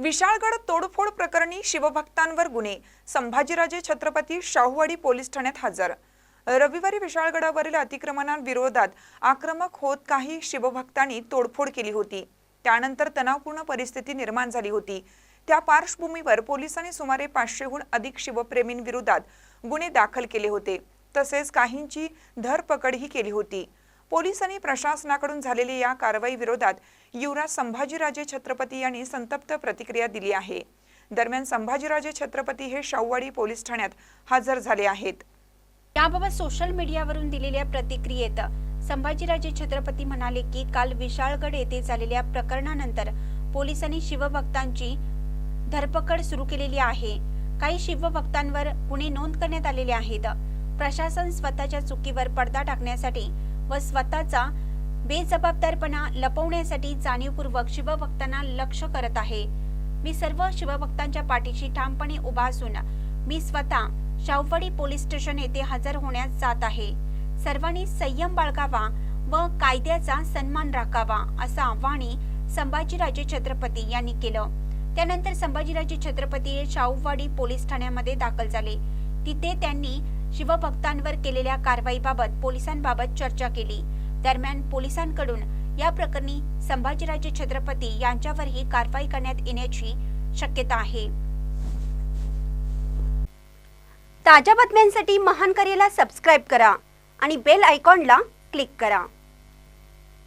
विशाळगड तोडफोड प्रकरणी शिवभक्तांवर गुन्हे. संभाजीराजे छत्रपती शाहूवाडी पोलीस ठाण्यात हजर. रविवारी विशाळगडावरील अतिक्रमणाविरोधात आक्रमक होत काही शिवभक्तांनी तोडफोड केली होती. त्यानंतर तणावपूर्ण परिस्थिती निर्माण झाली होती. त्या पार्श्वभूमीवर पोलिसांनी सुमारे पाचशेहून अधिक शिवप्रेमींविरोधात गुन्हे दाखल केले होते. तसेच काहींची धरपकडही केली होती. पोलिसांनी प्रशासनाकडून झालेल्या या कारवाई विरोधात युवराज संभाजीराजे छत्रपती यांनी संतप्त प्रतिक्रिया दिली आहे. दरम्यान संभाजीराजे छत्रपती हे शाहूवाडी पोलीस ठाण्यात हजर झाले आहेत. याबाबत सोशल मीडियावरून दिलेल्या प्रतिक्रियेत संभाजीराजे छत्रपती म्हणाले की काल विशाळगड येथे झालेल्या प्रकरणानंतर पोलिसांनी शिवभक्तांची धरपकड सुरू केलेली आहे. काही शिवभक्तांवर गुन्हे नोंद करण्यात आलेले आहेत. प्रशासन स्वतःच्या चुकीवर पडदा टाकण्यासाठी व स्वतःचा बेजबाबदारपणा लपवण्यासाठी जाणीवपूर्वक शिवभक्तांना लक्ष करत आहे. मी सर्व शिवभक्तांच्या पाठीशी ठामपणे उभा असून मी स्वतः शाहूवाडी पोलीस स्टेशन येथे हजर होण्यास जात आहे. सर्वांनी संयम बाळगावा व कायद्याचा सन्मान राखावा असं आव्हाने संभाजीराजे छत्रपती यांनी केलं. त्यानंतर संभाजीराजे छत्रपती हे शाहूवाडी पोलीस ठाण्यामध्ये दाखल झाले. तिथे त्यांनी शिवभक्तांवर केलेल्या कारवाईबाबत पोलिसांबाबत चर्चा केली. दरम्यान पोलिसांकडून या प्रकरणी संभाजीराजे छत्रपती यांच्यावरही कारवाई करण्यात येण्याची शक्यता आहे. ताज्या बातम्यांसाठी महान करेला सबस्क्राईब करा आणि बेल आयकॉनला क्लिक करा.